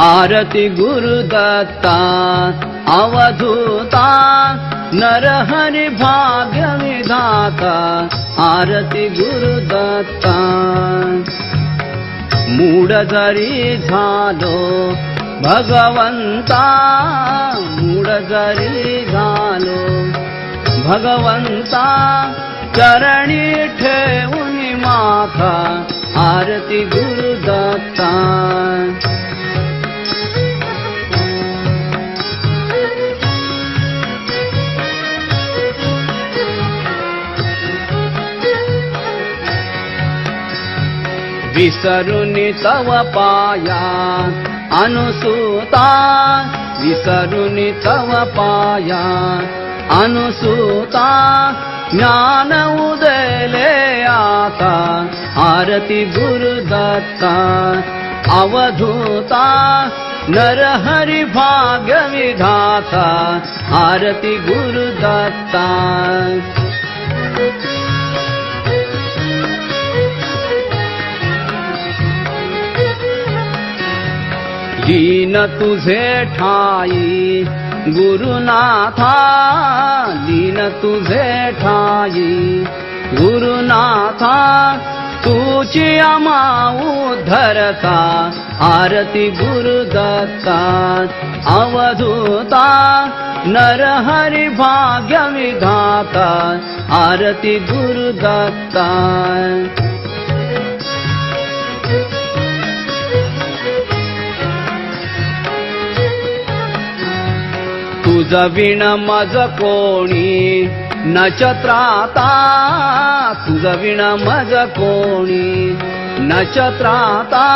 आरती गुरुदत्ता अवधूता नरहरि भाग्य विधाता आरती गुरुदत्ता। मूडजरी झालो भगवंता मूडजरी झालो भगवंता चरणी ठेवून माथा आरती गुरु विसरुनी तव पाया। अनुसूता विसरुनि तव पाया। अनुसूता ज्ञान उदले आता आरती गुरुदत्ता अवधूता नरहरि भाग्य विधाता। आरती गुरुदत्ता दीन तुझे ठाई गुरुनाथा दीन तुझे ठाई गुरुनाथा तुझी अमाऊ धरता आरती गुरुदत्ता अवधूता नरहरि भाग्य विधाता आरती गुरुदत्ता। तुझविण मज कोणी? नचत्राता तुझविण मज कोणी? नचत्राता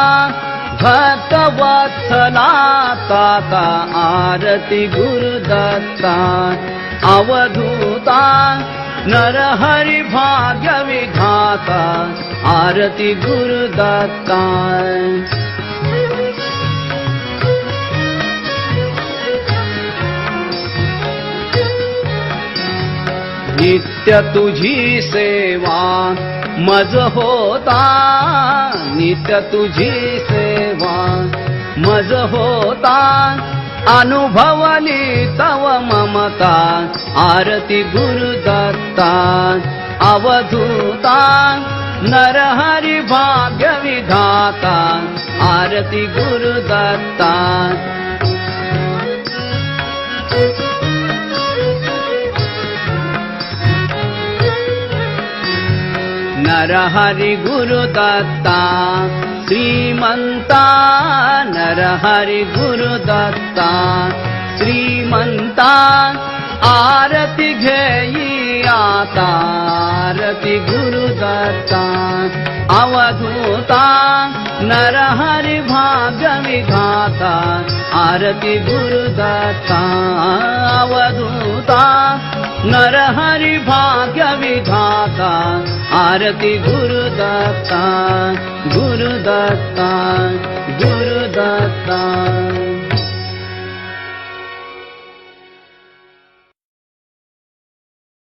भक्त वत्सला ताता आरती गुरुदत्ता अवधूता नरहरि भाग्य विघाता आरती गुरुदत्ता। नित्य तुझी सेवा. मज होता नित्य तुझी सेवा. मज होता अनुभवली तव ममता. आरती गुरुदत्ता अवधूता नरहरि भाग्य विधाता आरती गुरुदत्ता. नर हरि गुरुदत्ता श्रीमता नर गुरुदत्ता श्रीमन्ता आरति घेयीयाता आरति गुरुदत्ता। अवधूता नर भाग्यविधाता आरति गुरुदत्ता। अवधूता नर हरि आरती गुरुदत्ता गुरुदत्ता गुरुदत्ता